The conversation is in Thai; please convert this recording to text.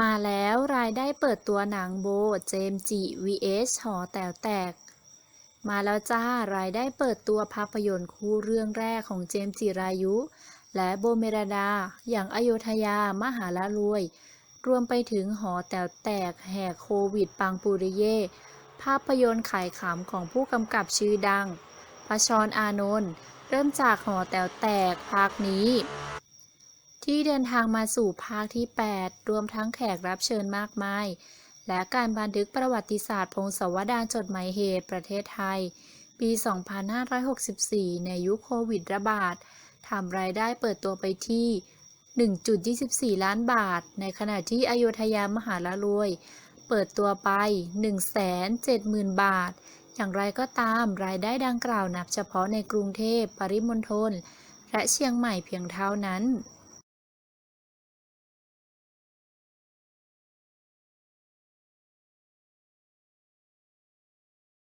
มาแล้วรายได้เปิดตัวหนังโบ เจมจิ vs หอแต๋วแตก มาแล้วจ้ารายได้เปิดตัวภาพยนตร์คู่เรื่องแรกของเจมจิรายุ และโบเมรดา อย่างอโยธยามหาละรวย รวมไปถึงหอแต๋วแตกแหกโควิดปังปุริเย ภาพยนตร์ขายขำของผู้กำกับชื่อดังพชรอานนท์เริ่มจากหอแต๋วแตกภาคนี้ ที่เดินทางมาสู่ภาคที่ 8 รวมทั้งแขกรับเชิญมากมาย และการบันทึกประวัติศาสตร์พงศาวดารจดหมายเหตุประเทศไทย ปี 2564 ในยุคโควิดระบาดทำรายได้เปิดตัวไปที่ 1.24 ล้านบาท ในขณะที่อโยธยามหาละรวย เปิดตัวไป 170,000 บาท อย่างไรก็ตามรายได้ดังกล่าวนับเฉพาะในกรุงเทพ ปริมณฑล และเชียงใหม่เพียงเท่านั้น